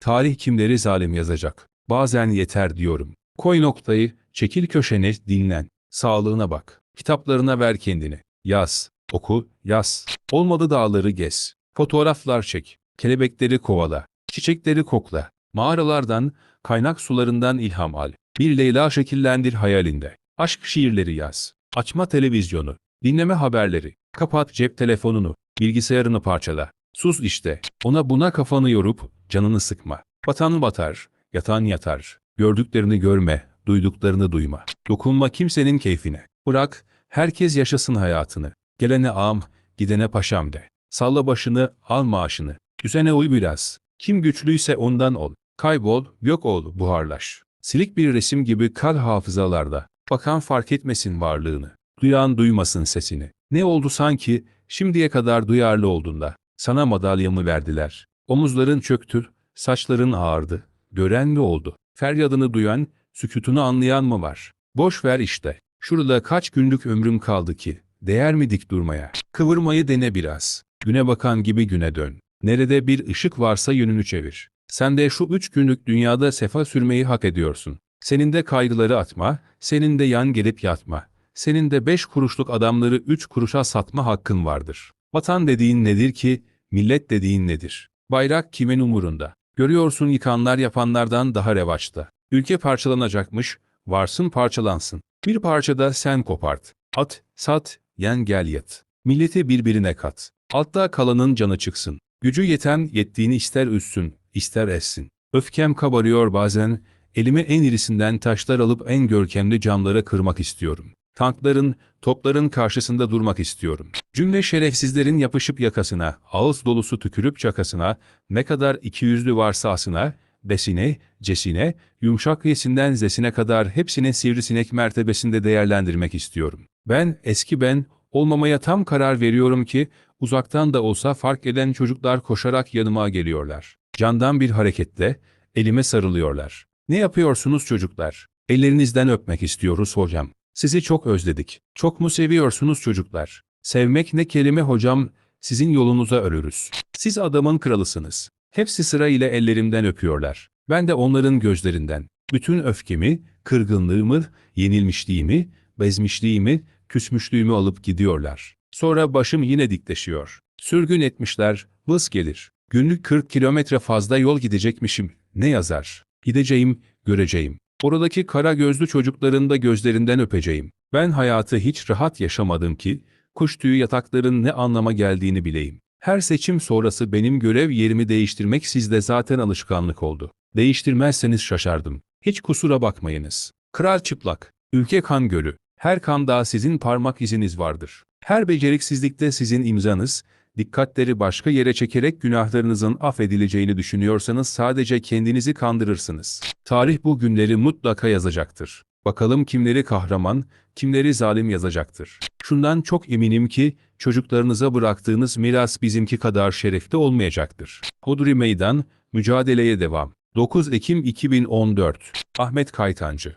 Tarih kimleri zalim yazacak. Bazen yeter diyorum. Koy noktayı, çekil köşene, dinlen. Sağlığına bak. Kitaplarına ver kendini. Yaz, oku, yaz. Olmadı dağları gez. Fotoğraflar çek. Kelebekleri kovala. Çiçekleri kokla. Mağaralardan, kaynak sularından ilham al. Bir Leyla şekillendir hayalinde. Aşk şiirleri yaz. Açma televizyonu. Dinleme haberleri. Kapat cep telefonunu. Bilgisayarını parçala. Sus işte. Ona buna kafanı yorup canını sıkma. Batan batar, yatan yatar. Gördüklerini görme, duyduklarını duyma. Dokunma kimsenin keyfine. Bırak, herkes yaşasın hayatını. Gelene ağam, gidene paşam de. Salla başını, al maaşını. Düzene uy biraz. Kim güçlüyse ondan ol. Kaybol, yok ol, buharlaş. Silik bir resim gibi kal hafızalarda. Bakan fark etmesin varlığını. Duyan duymasın sesini. Ne oldu sanki, şimdiye kadar duyarlı olduğunda. Sana madalyamı verdiler. Omuzların çöktü, saçların ağardı. Gören mi oldu? Feryadını duyan, sükutunu anlayan mı var? Boş ver işte. Şurada kaç günlük ömrüm kaldı ki? Değer mi dik durmaya? Kıvırmayı dene biraz. Güne bakan gibi güne dön. Nerede bir ışık varsa yönünü çevir. Sen de şu üç günlük dünyada sefa sürmeyi hak ediyorsun. Senin de kaygıları atma, senin de yan gelip yatma. Senin de beş kuruşluk adamları üç kuruşa satma hakkın vardır. Vatan dediğin nedir ki, millet dediğin nedir? Bayrak kimin umurunda? Görüyorsun yıkanlar yapanlardan daha revaçta. Ülke parçalanacakmış, varsın parçalansın. Bir parçada sen kopart. At, sat, yen gel yat. Milleti birbirine kat. Altta kalanın canı çıksın. Gücü yeten yettiğini ister üssün, ister essin. Öfkem kabarıyor bazen, elime en irisinden taşlar alıp en görkemli camlara kırmak istiyorum. Tankların, topların karşısında durmak istiyorum. Cümle şerefsizlerin yapışıp yakasına, ağız dolusu tükürüp çakasına, ne kadar ikiyüzlü varsa asına, besine, cesine, yumuşak yesinden zesine kadar hepsini sivrisinek mertebesinde değerlendirmek istiyorum. Ben, eski ben, olmamaya tam karar veriyorum ki, uzaktan da olsa fark eden çocuklar koşarak yanıma geliyorlar. Candan bir hareketle, elime sarılıyorlar. Ne yapıyorsunuz çocuklar? Ellerinizden öpmek istiyoruz hocam. Sizi çok özledik. Çok mu seviyorsunuz çocuklar? Sevmek ne kelime hocam, sizin yolunuza örürüz. Siz adamın kralısınız. Hepsi sırayla ellerimden öpüyorlar. Ben de onların gözlerinden. Bütün öfkemi, kırgınlığımı, yenilmişliğimi, bezmişliğimi, küsmüşlüğümü alıp gidiyorlar. Sonra başım yine dikleşiyor. Sürgün etmişler, vız gelir. Günlük 40 kilometre fazla yol gidecekmişim. Ne yazar? Gideceğim, göreceğim. Oradaki kara gözlü çocukların da gözlerinden öpeceğim. Ben hayatı hiç rahat yaşamadım ki, kuş tüyü yatakların ne anlama geldiğini bileyim. Her seçim sonrası benim görev yerimi değiştirmek sizde zaten alışkanlık oldu. Değiştirmezseniz şaşardım. Hiç kusura bakmayınız. Kral çıplak, ülke kan gölü. Her kanda sizin parmak iziniz vardır. Her beceriksizlikte sizin imzanız, dikkatleri başka yere çekerek günahlarınızın affedileceğini düşünüyorsanız sadece kendinizi kandırırsınız. Tarih bu günleri mutlaka yazacaktır. Bakalım kimleri kahraman, kimleri zalim yazacaktır. Şundan çok eminim ki çocuklarınıza bıraktığınız miras bizimki kadar şerefli olmayacaktır. Hodri Meydan, mücadeleye devam. 9 Ekim 2014 Ahmet Kaytancı